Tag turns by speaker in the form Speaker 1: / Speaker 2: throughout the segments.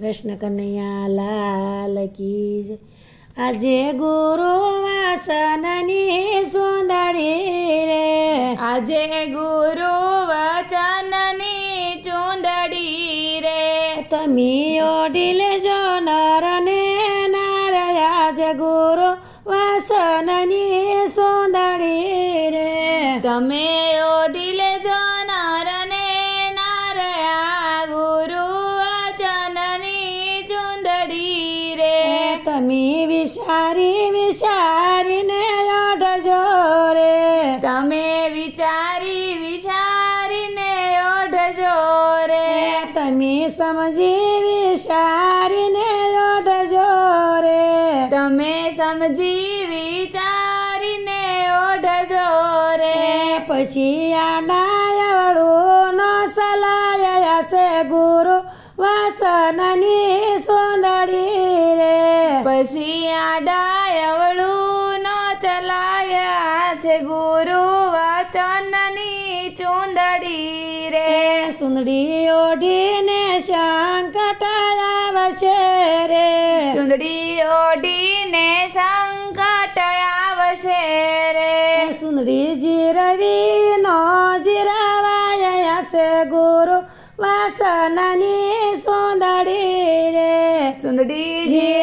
Speaker 1: કૃષ્ણ કનૈયા લાલ કી જય. આજે ગુરુ વાસનની સુંદરી રે.
Speaker 2: આજે ગુરુ વચનની ચુંદડી રે.
Speaker 1: તમે ઓઢી લેજો નર ને નાર આજે ગુરુ વાસનની સુંદરી રે.
Speaker 2: તમે ઓઢી લેજો
Speaker 1: વિચારી વિચારીને ઓઢજો રે.
Speaker 2: તમે વિચારી વિચારીને ઓઢજો રે.
Speaker 1: તમે સમજી વિચારીને ઓઢજો રે.
Speaker 2: તમે સમજી વિચારીને ઓઢજો રે.
Speaker 1: પછી આ ડાયવળું નો સલાયા છે ગુરુ વાસનની.
Speaker 2: આ ડાયવળું ન ચલાયા છે ગુરુ વચનની ચૂંદડી રે.
Speaker 1: સુંદડી ઓઢીને સંકટ આવશે રે.
Speaker 2: ચૂંદડી ઓઢીને સંકટ આવશે રે.
Speaker 1: સુંદરી જીરવી નો જીરાવાય છે ગુરુ વાસનની સુંદડી રે.
Speaker 2: સુંદડી જીરવી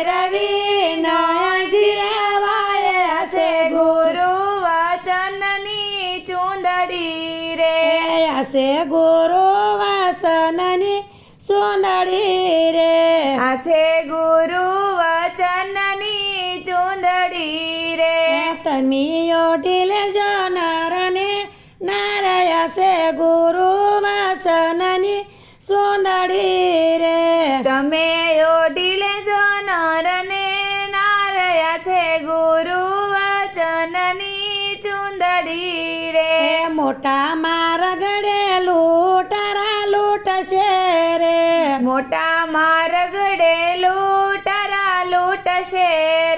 Speaker 2: ગુરુ
Speaker 1: વાસનની સુંદરી રે.
Speaker 2: આ છે ગુરુ વચનની ચુંદડી રે.
Speaker 1: તમે ઓઢી જો નારને નારાયા છે ગુરુ વાસનની સુંદડી રે.
Speaker 2: તમે ઓઢી જો નારને નારયા છે ગુરુ વચનની ચુંદડી રે.
Speaker 1: મોટા મારા રા લૂંટારા છે રે.
Speaker 2: મોટા મારગડે લૂંટરા છે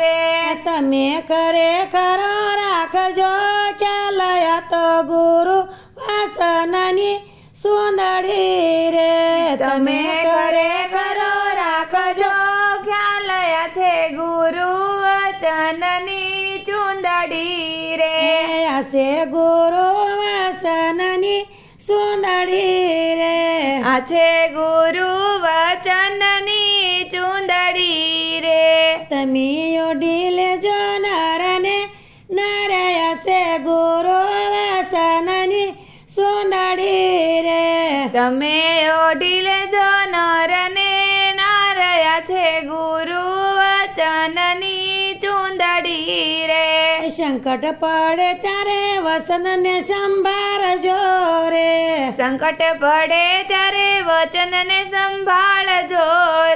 Speaker 2: રે.
Speaker 1: તમે ખરેખર રાખજો ક્યાં તો ગુરુ વાસનની સુંદરી રે.
Speaker 2: તમે ખરેખર રાખજો ખ્યાલ છે ગુરુ વચનની ચુંદડી રે.
Speaker 1: આશે ગુરુ વાસનની સુંદરી રે.
Speaker 2: આ છે ગુરુ વચનની ચુંદડી રે.
Speaker 1: તમે ઓઢી લેજો નરને નારાયા છે ગુરુ વચનની સુંદરી રે.
Speaker 2: તમે ઓઢી લેજો નરને નારયા છે ગુરુ વચનની ચુંદડી રે.
Speaker 1: સંકટ પડે ત્યારે વસનને સંભાળજો રે
Speaker 2: સંકટ પડે ત્યારે વચનને સંભાળજો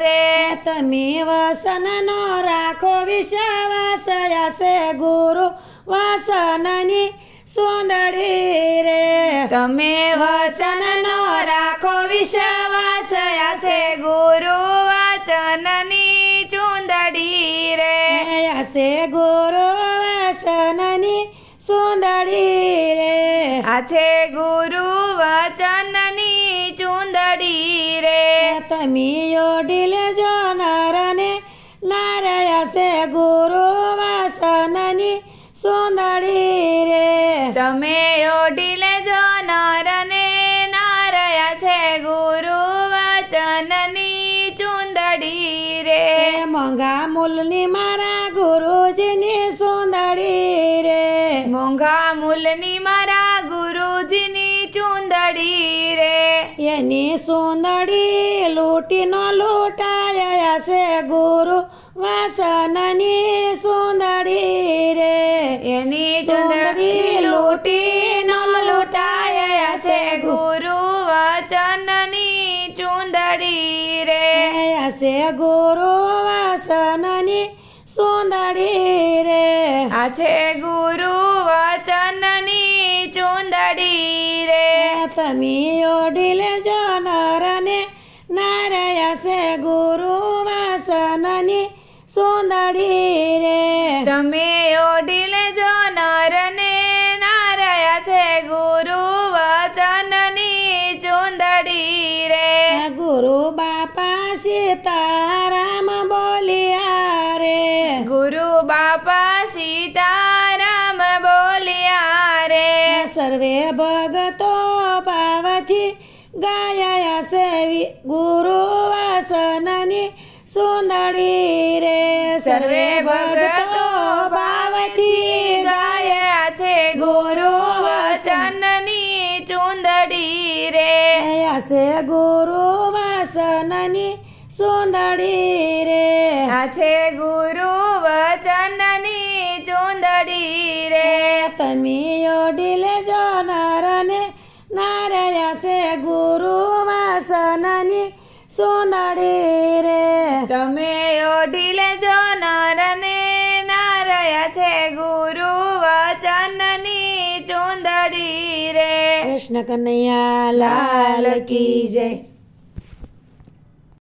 Speaker 2: રે
Speaker 1: તમે વસનનો રાખો વિશ્વાસ હશે ગુરુ વાસનની સુંદરી રે.
Speaker 2: તમે વચનનો રાખો વિશ્વાસ હશે ગુરુ વચનની ચુંદડી રે.
Speaker 1: હશે ગુરુ
Speaker 2: આ છે ગુરુ વચનની ચુંદડી રે.
Speaker 1: તમે ઓઢી લેજો નરને નારાયા છે ગુરુ વાસનની સુંદરી રે.
Speaker 2: તમે ઓઢી લેજો નરને નારયા છે ગુરુ વચનની ચુંદડી રે.
Speaker 1: મોંઘા મૂલની મારા ગુરુજીની
Speaker 2: મોંઘા મૂલની મારા ગુરુજીની ચુંદડી રે.
Speaker 1: એની સુંદડી લૂંટી નો લૂંટાયા છે ગુરુ વાસનની સુંદડી રે.
Speaker 2: એની
Speaker 1: ચુંદડી
Speaker 2: ચૂંદડી
Speaker 1: લૂંટી નો
Speaker 2: લૂંટાયા છે ગુરુ વચનની ચૂંદડી રે.
Speaker 1: છે ગુરુ વાસનની સુંદરી રે.
Speaker 2: આ છે ગુરુ
Speaker 1: નરને નારાયા છે ગુરુ વાસનની સુંદરી રે.
Speaker 2: તમે ઓઢી જો નરને નારયા છે ગુરુ વચનની ચુંદડી રે.
Speaker 1: ગુરુ બાપા સીતારામ બોલ્યા રે.
Speaker 2: ગુરુ બાપા સીતારામ બોલ્યા રે.
Speaker 1: સર્વે ભગતો ગાયા સેવી ગુરુ વાસનની સુંદરી રે.
Speaker 2: સર્વે ભગતો ભાવથી ગાયા છે. ગુરુ વચનની ચુંદડી રે.
Speaker 1: સે ગુરુ વાસનની સુંદરી રે.
Speaker 2: આ છે ગુરુ વચનની ચુંદડી રે.
Speaker 1: તમે ઓડી જો સુંદરી રે.
Speaker 2: તમે ઓઢી લેજો નરને નારયા છે ગુરુ વચનની ચુંદડી રે.
Speaker 1: કૃષ્ણ કનૈયા લાલ કી જય.